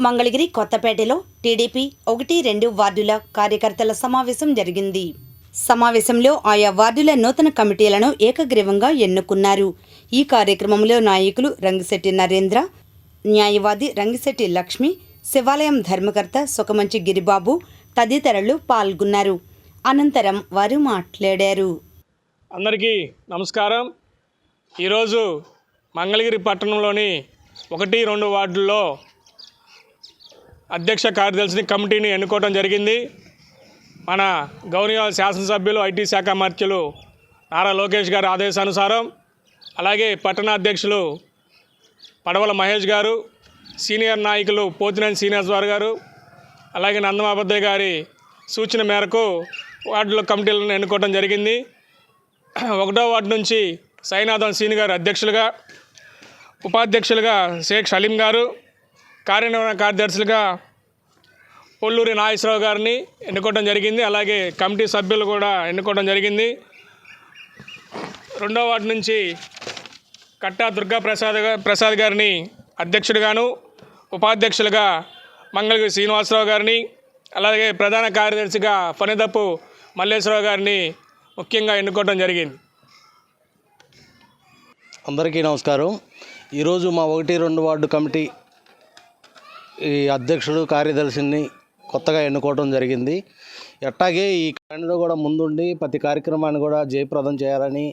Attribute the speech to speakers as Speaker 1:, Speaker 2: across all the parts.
Speaker 1: మంగళగిరి కొత్తపేటలో టీడీపీ ఒకటి రెండు వార్డుల కార్యకర్తల సమావేశం జరిగింది. సమావేశంలో ఆయా వార్డుల నూతన కమిటీలను ఏకగ్రీవంగా ఎన్నుకున్నారు. ఈ కార్యక్రమంలో నాయకులు రంగిశెట్టి నరేంద్ర న్యాయవాది రంగిశెట్టి లక్ష్మి శివాలయం ధర్మకర్త సుఖమంచి గిరిబాబు తదితరులు పాల్గొన్నారు. అనంతరం వారు మాట్లాడారు.
Speaker 2: అందరికీ నమస్కారం. ఈరోజు మంగళగిరి పట్టణంలోని ఒకటి రెండు వార్డుల్లో అధ్యక్ష కార్యదర్శిని కమిటీని ఎన్నుకోవడం జరిగింది. మన గౌరవ శాసనసభ్యులు ఐటీ శాఖ మంత్రులు నారా లోకేష్ గారి ఆదేశానుసారం అలాగే పట్టణ అధ్యక్షులు పడవల మహేష్ గారు సీనియర్ నాయకులు పోతినేని శ్రీనివాస్ గారు అలాగే నందమాబద్దయ్య గారి సూచన మేరకు వార్డుల కమిటీలను ఎన్నుకోవడం జరిగింది. ఒకటో వార్డు నుంచి సైనాథన్ సీని గారు అధ్యక్షులుగా ఉపాధ్యక్షులుగా షేక్ సలీం గారు కార్యనిర్వహణ కార్యదర్శులుగా పొల్లూరి నాగేశ్వరరావు గారిని ఎన్నుకోవడం జరిగింది. అలాగే కమిటీ సభ్యులు కూడా ఎన్నుకోవడం జరిగింది. రెండో వార్డు నుంచి కట్టా దుర్గా ప్రసాద్ ప్రసాద్ గారిని అధ్యక్షుడిగాను ఉపాధ్యక్షులుగా మంగళగిరి శ్రీనివాసరావు గారిని అలాగే ప్రధాన కార్యదర్శిగా ఫణిదప్పు మల్లేశ్వరరావు గారిని ముఖ్యంగా ఎన్నుకోవడం జరిగింది.
Speaker 3: అందరికీ నమస్కారం. ఈరోజు మా ఒకటి రెండు వార్డు కమిటీ ఈ అధ్యక్షుడు కార్యదర్శిని కొత్తగా ఎన్నుకోవడం జరిగింది. ఎట్టాగే ఈ పనిలో కూడా ముందుండి ప్రతి కార్యక్రమాన్ని కూడా జయప్రదం చేయాలని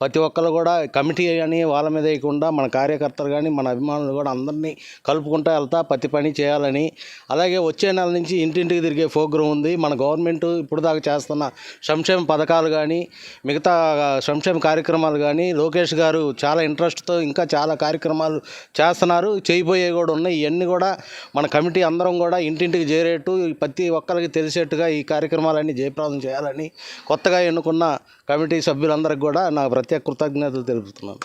Speaker 3: ప్రతి ఒక్కరు కూడా కమిటీ అని వాళ్ళ మీద వేయకుండా మన కార్యకర్తలు కానీ మన అభిమానులు కూడా అందరినీ కలుపుకుంటూ వెళ్తా ప్రతి పని చేయాలని. అలాగే వచ్చే నెల నుంచి ఇంటింటికి తిరిగే ప్రోగ్రాం ఉంది. మన గవర్నమెంట్ ఇప్పుడు దాకా చేస్తున్న సంక్షేమ పథకాలు కానీ మిగతా సంక్షేమ కార్యక్రమాలు కానీ లోకేష్ గారు చాలా ఇంట్రెస్ట్తో ఇంకా చాలా కార్యక్రమాలు చేస్తున్నారు. చేయబోయే కూడా ఉన్నాయి. ఇవన్నీ కూడా మన కమిటీ అందరం కూడా ఇంటింటికి చేరేట్టు ప్రతి ఒక్కరికి తెలిసేట్టుగా ఈ కార్యక్రమాలన్నీ జయప్రదం చేయాలని కొత్తగా ఎన్నుకున్న కమిటీ సభ్యులందరికీ కూడా నా ప్రత్యేక కృతజ్ఞతలు తెలుపుతున్నాను.